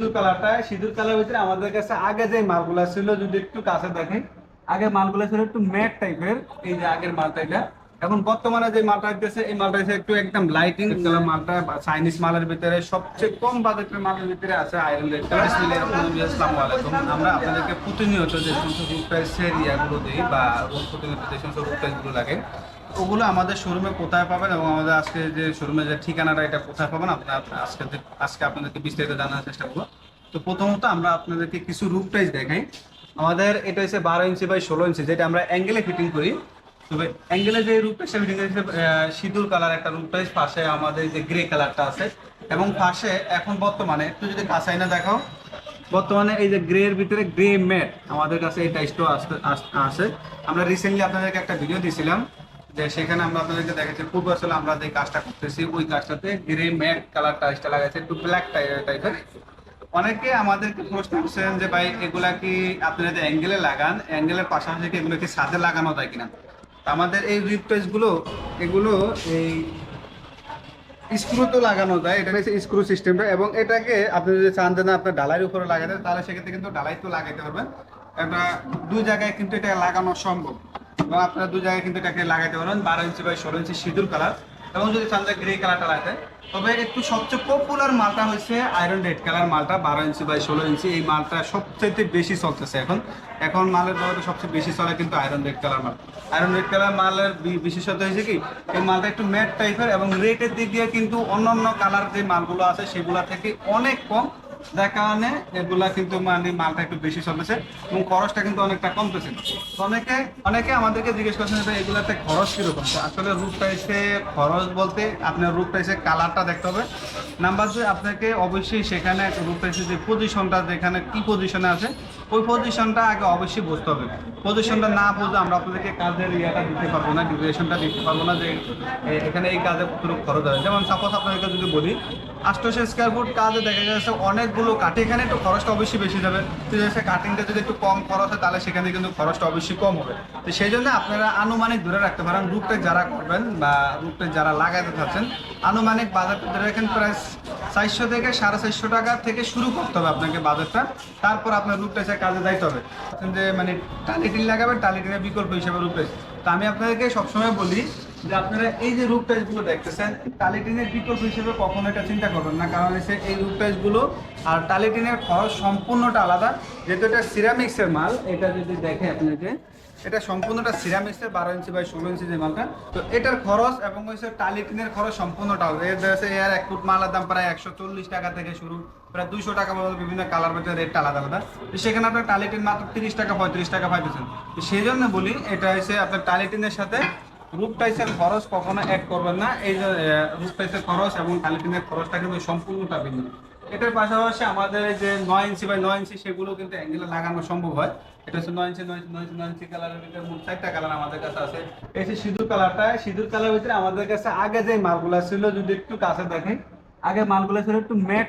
সিঁদুর কালারটা সিঁদুর কালার ভিতরে আমাদের কাছে আগে যে মালগুলা ছিল, যদি একটু কাছে দেখেন, আগে মালগুলা ছিল একটু ম্যাট টাইপের, এই যে আগের মালটা এখন বর্তমানে যে মালটা দিতেছে এই মালটা হচ্ছে একটু একদম লাইটিং কালার মালটা চাইনিজ মালের ভিতরে সবচেয়ে কম বাজেটের মালের ভিতরে আছে আয়রন আসসালামু আলাইকুম। আমরা আপনাদেরকে প্রতিনিয়ত যে সমস্ত রুট প্রাইসের ইয়াগুলো দিই বা প্রতিনিয়ত যে সমস্ত রুট প্রাইসগুলো লাগে ওগুলো আমাদের শোরুমে কোথায় পাবেন এবং আমাদের আজকে যে শোরুমের যে ঠিকানাটা, এটা কোথায় পাবেন? আপনার আজকে আজকে আপনাদেরকে বিস্তারিত জানার চেষ্টা করব। তো প্রথমত আমরা আপনাদেরকে কিছু রুট টাইস দেখাই। আমাদের এটা হচ্ছে বারো ইঞ্চি বাই ষোলো ইঞ্চি, যেটা আমরা অ্যাঙ্গেলে ফিটিং করি। তবে অ্যাঙ্গেলে যে রুট টাইসটা ফিটিং করেছে সিঁদুর কালার একটা রুট টাইস পাশে আমাদের যে গ্রে কালারটা আছে। এবং পাশে এখন বর্তমানে, একটু যদি কাঁচাই না দেখাও, বর্তমানে এই যে গ্রে এর ভিতরে গ্রে ম্যাট আমাদের কাছে এই টাইসটাও আসতে আস- আমরা রিসেন্টলি আপনাদেরকে একটা ভিডিও দিয়েছিলাম যে সেখানে আমরা আপনাদেরকে দেখাচ্ছি আসলে আমরা যে কাজটা করতেছি, ওই কাজটাতে গ্রে ম্যাট কালার টাইসটা লাগাইছে, একটু ব্ল্যাক টাইপের অনেকে আমাদেরকে প্রশ্ন করছেন যে, ভাই, এগুলা কি আপনারা যে অ্যাঙ্গেলে লাগান অ্যাঙ্গেলের পাশাপাশি এগুলো কি ছাদে লাগানো যায় কিনা? আমাদের এই রিপগুলো, এগুলো এই স্ক্রু তো লাগানো যায়, এটা হচ্ছে স্ক্রু সিস্টেমটা এবং এটাকে আপনি যদি চান যে না, আপনার ডালাইয়ের উপরে লাগাতে, তাহলে সেক্ষেত্রে কিন্তু ডালাই তো লাগাইতে পারবেন। এটা দুই জায়গায় কিন্তু এটা লাগানো সম্ভব। এবং আপনারা দু জায়গায় কিন্তু এটাকে লাগাইতে পারবেন বারো ইঞ্চি বাই ষোলো ইঞ্চি সিঁদুর কালার। এবং যদি চান গ্রে কালারটা লাগাতে তবে একটু সবচেয়ে পপুলার মালটা হচ্ছে আয়রন রেড কালার মালটা, বারো ইঞ্চি বাই ষোলো ইঞ্চি। এই মালটা সবচেয়ে বেশি চলতেছে এখন। এখন মালের জগতে সবচেয়ে বেশি চলে কিন্তু আয়রন রেড কালার মাল। আয়রন রেড কালার মালের বিশেষত্ব হয়েছে কি, এই মালটা একটু ম্যাট টাইপের এবং রেটের দিক দিয়ে কিন্তু অন্যান্য কালার যে মালগুলো আছে, সেগুলো থেকে অনেক কম। যার কারণে এগুলা কিন্তু মানে মালটা একটু বেশি চলেছে এবং খরচটা কিন্তু অনেকটা কমতেছে। অনেকে অনেকে আমাদেরকে জিজ্ঞেস করছেন যে এগুলাতে খরচ কীরকম? আসলে রূপটা এসে খরচ বলতে আপনার রূপটা এসে কালারটা দেখতে হবে। নাম্বার দুই আপনাকে অবশ্যই সেখানে রূপটা এসে যে পজিশনটা যেখানে কি পজিশনে আছে ওই পজিশনটা আগে অবশ্যই বুঝতে হবে। পজিশনটা না বুঝে আমরা আপনাদেরকে কাজের ইয়েটা দিতে পারব না ডিউরেশনটা দিতে পারব না যে এখানে এই কাজে কতটুকু খরচ হবে। যেমন সাপোজ আপনাদেরকে যদি বলি, আটশোশো স্কোয়ার ফুট কাজে দেখা যাচ্ছে অনেকগুলো কাটে এখানে একটু খরচটা অবশ্যই বেশি যাবে। তো কাটিংটা যদি একটু কম খরচ হয়, তাহলে সেখানে কিন্তু খরচটা অবশ্যই কম হবে। তো সেই জন্য আপনারা আনুমানিক ধরে রাখতে পারেন, রুটটা যারা করবেন বা রুটটা যারা লাগাতে চাচ্ছেন, আনুমানিক বাজার ধরে রাখেন প্রায় চারশো থেকে সাড়ে চারশো টাকা থেকে শুরু করতে হবে আপনাকে বাজারটা তারপর আপনার রুটটা কাজে যাইতে হবে। যে মানে টালিটিন লাগাবেন টালিটিনের বিকল্প হিসেবে রূপে তো আমি আপনাদেরকে সবসময় বলি যে, আপনারা এই যে রূপগুলো দেখতেছেন টালিটিনের বিকল্প হিসেবে কখনো এটা চিন্তা করবেন না। কারণ হচ্ছে এই রূপগুলো আর টালিটিনের খরচ সম্পূর্ণটা আলাদা। যেহেতু এটা সিরামিক্সের মাল, এটা যদি দেখে আপনাকে এটা সম্পূর্ণটা সিরামিক্সের বারো ইঞ্চি বাই ষোলো ইঞ্চি যে মালটা। তো এটার খরচ এবং হচ্ছে টালিটিনের খরচ সম্পূর্ণটা আলাদা এর দেখা এর এক ফুট মালের দাম প্রায় একশো চল্লিশ টাকা থেকে শুরু। প্রায় দুইশো টাকা পর্যন্ত বিভিন্ন কালার মধ্যে রেটটা আলাদা আলাদা। তো সেখানে আপনার টালিটিন মাত্র তিরিশ টাকা, পঁয়ত্রিশ টাকা পাইতেছেন। তো সেই জন্য বলি, এটা হচ্ছে আপনার টালিটিনের সাথে রূপ টাইসের খরচ কখনো অ্যাড করবেন না। এই যে রূপ টাইসের খরচ এবং কালিটিনের খরচটা কিন্তু সম্পূর্ণটা ভিন্ন। এটার পাশাপাশি আমাদের যে নয় ইঞ্চি বাই নয় ইঞ্চি সেগুলো কিন্তু অ্যাঙ্গেলে লাগানো সম্ভব হয়। এই আগে ছিল, যদি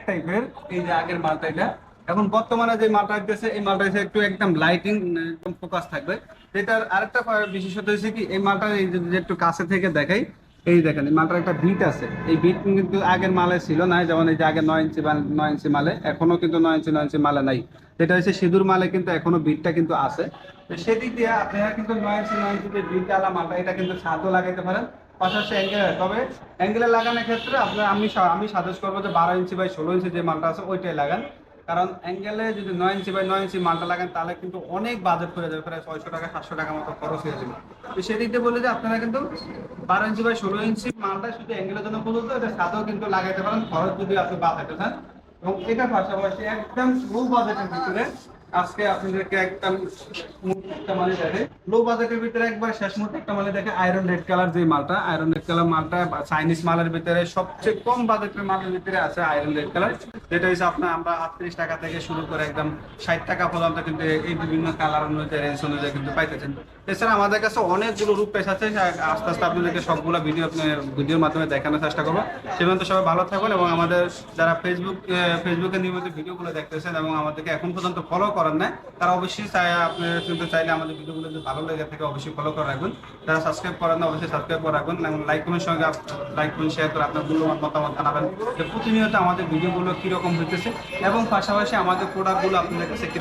টাইপের, এই যে আগের মালটা এখন বর্তমানে যে মালটা দিতেছে এই মালটা একটু একদম লাইটিং ফোকাস থাকবে। এটার আরেকটা বিশেষত হচ্ছে কি, এই মালটা এই যে- যে একটু কাছে থেকে দেখাই এই দেখেন, এই মালটার একটা বিট আছে। এই বিট কিন্তু আগের মালে ছিল না যেমন এই যে আগে নয় ইঞ্চি নয় ইঞ্চি মালে এখনও কিন্তু নয় ইঞ্চি নয় ইঞ্চি মালে নাই। যেটা হচ্ছে সিঁদুর মালে কিন্তু এখনও বিটটা কিন্তু আছে। তো সেদিক দিয়ে আপনারা কিন্তু নয় ইঞ্চি নয় ইঞ্চি যে বিট আলা মালটা, এটা কিন্তু ছাদও লাগাইতে পারেন। পাশাপাশি অ্যাঙ্গেলে তবে অ্যাঙ্গেলে লাগানোর ক্ষেত্রে আপনার, আমি আমি সাজেস্ট করব যে বারো ইঞ্চি বাই ষোলো ইঞ্চি যে মালটা আছে, ওইটাই লাগান। কারণ অ্যাঙ্গেলে যদি নয় ইঞ্চি বাই নয় ইঞ্চি মালটা লাগান, তাহলে কিন্তু অনেক বাজেট করে যাবে, প্রায় ছয়শো টাকা, সাতশো টাকা মতো খরচ হয়ে যাবে। তো সেদিক দিয়ে বলে যে আপনারা কিন্তু বারো ইঞ্চি বাই ষোলো ইঞ্চি মালটা শুধু অ্যাঙ্গেলের জন্য প্রযোজ্য এটা সাথেও কিন্তু লাগাইতে পারেন, খরচ যদি আপনি বাঁচাতে চান। এবং এটার পাশাপাশি একদম লো বাজেটের ভিতরে আজকে আপনাদেরকে একটা মালে দেখে। লো বাজেটের ভিতরে একবার শেষ মুহূর্তে একটা মালে দেখে আয়রন রেড কালার যে মালটা আয়রন রেড কালার মালটা চাইনিজ মালের ভিতরে সবচেয়ে কম বাজেটের মালের ভিতরে আছে আয়রন রেড কালার যেটা হচ্ছে আপনার আমরা আটত্রিশ টাকা থেকে শুরু করে একদম ষাট টাকা পর্যন্ত কিন্তু এই বিভিন্ন কালার অনুযায়ী রেঞ্জ অনুযায়ী কিন্তু পাইতেছেন। এছাড়া আমাদের কাছে অনেকগুলো রূপ পেশ আছে আস্তে আস্তে আপনাদেরকে সবগুলো ভিডিও ভিডিওর মাধ্যমে দেখানোর চেষ্টা করব। সে পর্যন্ত সবাই ভালো থাকবেন এবং আমাদের যারা ফেসবুক ফেসবুকে নিয়মিত ভিডিওগুলো দেখতেছেন এবং আমাদেরকে এখন পর্যন্ত ফলো করেন না। তারা অবশ্যই চাই আপনারা শুনতে চাইলে আমাদের ভিডিওগুলো যদি ভালো লেগে থাকে, অবশ্যই ফলো করে রাখবেন। তারা সাবস্ক্রাইব করেন না, অবশ্যই সাবস্ক্রাইব করে রাখবেন। এবং লাইক কমেন্ট সঙ্গে লাইক কমেন্ট শেয়ার করে আপনার মূল্যবান মতামত জানাবেন যে প্রতিনিয়ত আমাদের ভিডিওগুলো কীরকম হইতেছে। এবং পাশাপাশি আমাদের প্রোডাক্টগুলো আপনাদের কাছে কীরকম